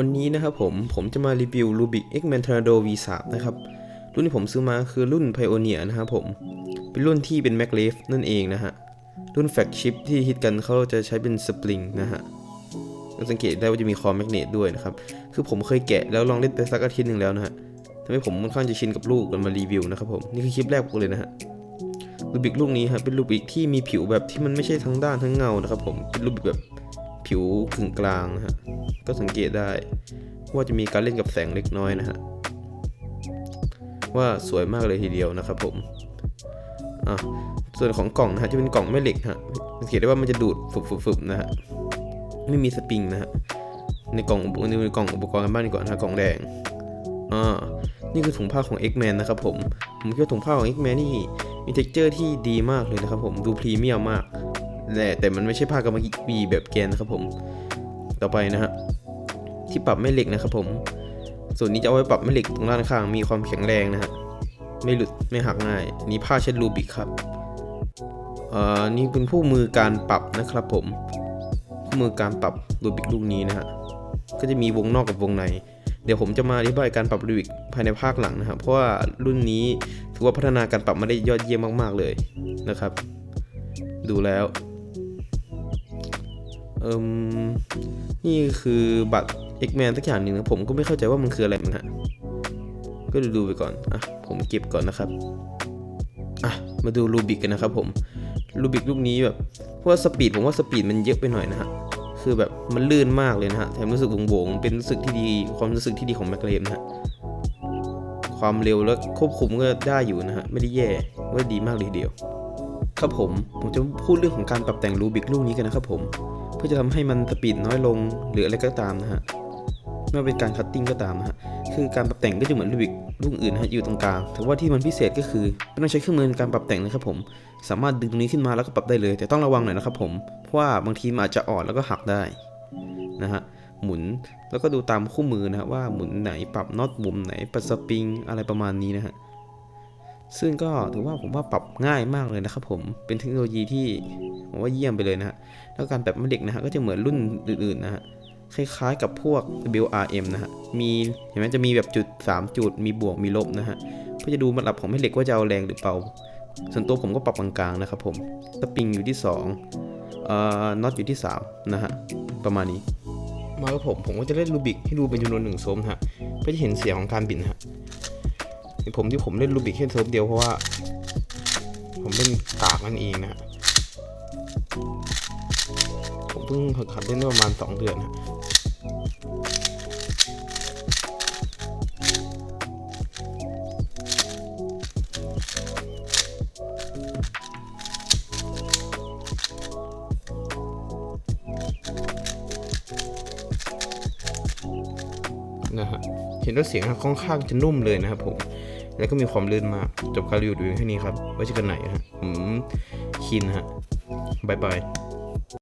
วันนี้นะครับผม ผมจะมารีวิว Rubik X Man Tornado V3 นะครับ รุ่นที่ผมซื้อมาคือรุ่น Pioneer นะครับผม เป็นรุ่นที่เป็น Mac l e f นั่นเองนะฮะ รุ่นแฟกชิปที่ฮิตกันเขาจะใช้เป็นสปริงนะฮะสังเกตได้ว่าจะมีคอแมกเนตด้วยนะครับ คือผมเคยแกะแล้วลองเล่นไปสักอาทิตย์หนึ่งแล้วนะฮะทำให้ผมค่อนข้างจะชินกับลูกกันมารีวิวนะครับผม นี่คือคลิปแรกผมเลยนะฮะรูบิกลูกนี้ฮะเป็นรูบิกที่มีผิวแบบที่มันไม่ใช่ทั้งด้านทั้งเงานะครับผมเป็นรูบิกแบบ ผิวกึ่งกลางนะฮะ ก็สังเกตได้ว่าจะมีการเล่นกับแสงเล็กน้อยนะฮะ ว่าสวยมากเลยทีเดียวนะครับผม อะ ส่วนของกล่องนะฮะจะเป็นกล่องแม่เหล็กฮะ สังเกตได้ว่ามันจะดูดฝึบๆๆนะฮะ ไม่มีสปริงนะฮะ ในกล่องอุปในกล่องอุปกรณ์กันบ้านดีกว่อนนะฮะกล่องแดง อ่า นี่คือถุงผ้าของ X-Man นะครับผม ผมคิดว่าถุงผ้าของ X-Man นี่มีเท็กเจอร์ที่ดีมากเลยนะครับผม ดูพรีเมียมมาก แต่แต่มันไม่ใช่ผ้ากำมะหยี่แบบแกนนะครับผม ต่อไปนะฮะที่ปรับแม่เหล็กนะครับผม ส่วนนี้จะเอาไว้ปรับแม่เหล็กตรงด้านข้างมีความแข็งแรงนะฮะไม่หลุดไม่หักง่ายนนี้ผ้าเช็ดรูบิกครับเอ่อนี่เป็นผู้มือการปรับนะครับผมผู้มือการปรับรูบิกลูกนี้นะฮะก็จะมีวงนอกกับวงใน เดี๋ยวผมจะมาอธิบายการปรับรูบิกภายในภาคหลังนะครับเพราะว่ารุ่นนี้ถือว่าพัฒนาการปรับมาได้ยอดเยี่ยมมาก ๆเลยนะครับ ดูแล้ว อิมนี่คือบัตร X-Man สักอย่างหนึ่งนะผมก็ไม่เข้าใจว่ามันคืออะไรมันฮะก็ดูดูไปก่อน อะ ผมเก็บก่อนนะครับ อะ มาดูรูบิกกันนะครับผม รูบิกลูกนี้แบบเพราะว่าสปีดผมว่าสปีดมันเยอะไปหน่อยนะฮะ คือแบบมันลื่นมากเลยนะฮะ แถมรู้สึกวงๆเป็นรู้สึกที่ดี ความรู้สึกที่ดีของแมคเลมนะฮะ ความเร็วและควบคุมก็ได้อยู่นะฮะ ไม่ได้แย่ว่าดีมากเลยเดียว ครับผม ผมจะพูดเรื่องของการปรับแต่งรูบิกลูกนี้กันนะครับผม เพื่อจะทำให้มันสปีดน้อยลงหรืออะไรก็ตามนะฮะ ไม่ว่าเป็นการคัตติ้งก็ตามนะฮะ คือการปรับแต่งก็จะเหมือนรูบิกลูกอื่นนะฮะอยู่ตรงกลาง แต่ว่าที่มันพิเศษก็คือไม่ต้องใช้เครื่องมือในการปรับแต่งนะครับผม สามารถดึงตรงนี้ขึ้นมาแล้วก็ปรับได้เลย แต่ต้องระวังหน่อยนะครับผม เพราะว่าบางทีมันอาจจะอ่อนแล้วก็หักได้นะฮะ หมุนแล้วก็ดูตามคู่มือนะฮะว่าหมุนไหนปรับน็อตมุมไหนปรับสปริงอะไรประมาณนี้นะฮะ ซึ่งก็ถือว่าผมว่าปรับง่ายมากเลยนะครับผมเป็นเทคโนโลยีที่ผมว่าเยี่ยมไปเลยนะฮะแล้วการแบบม่เหล็กนะฮะก็จะเหมือนรุ่นอื่นๆนะฮะคล้ายๆกับพวก WRM นะฮะมีเห็นไหมจะมีแบบจุด 3 จุด มีบวกมีลบนะฮะเพื่อจะดูมันลับของแม่เหล็กว่าจะเอาแรงหรือเบาส่วนตัวผมก็ปรับกลางๆนะครับผมสปริงอยู่ที่2เอ่อน็อตอยู่ที่3นะฮะประมาณนี้มากับผมผมก็จะเล่นรูบิกให้ดูเป็นจำนวนหนึ่งโซมฮะเพื่อจะเห็นเสียงของการบิดนฮะ ผมที่ผมเล่นรูบิกแค่เซิร์ฟเดียวเพราะว่า ผมเล่นกากนั่นเองนะผมเพิ่งขัดเล่นได้ประมาณ2เดือนนะ นะฮะเห็นว่าเสียงค่อนข้างจะนุ่มเลยนะครับผม แล้วก็มีความลื่นมาก จบการรีวิวดูแค่นี้ครับ ไว้เจอกันไหนฮะผมคินฮะบายบาย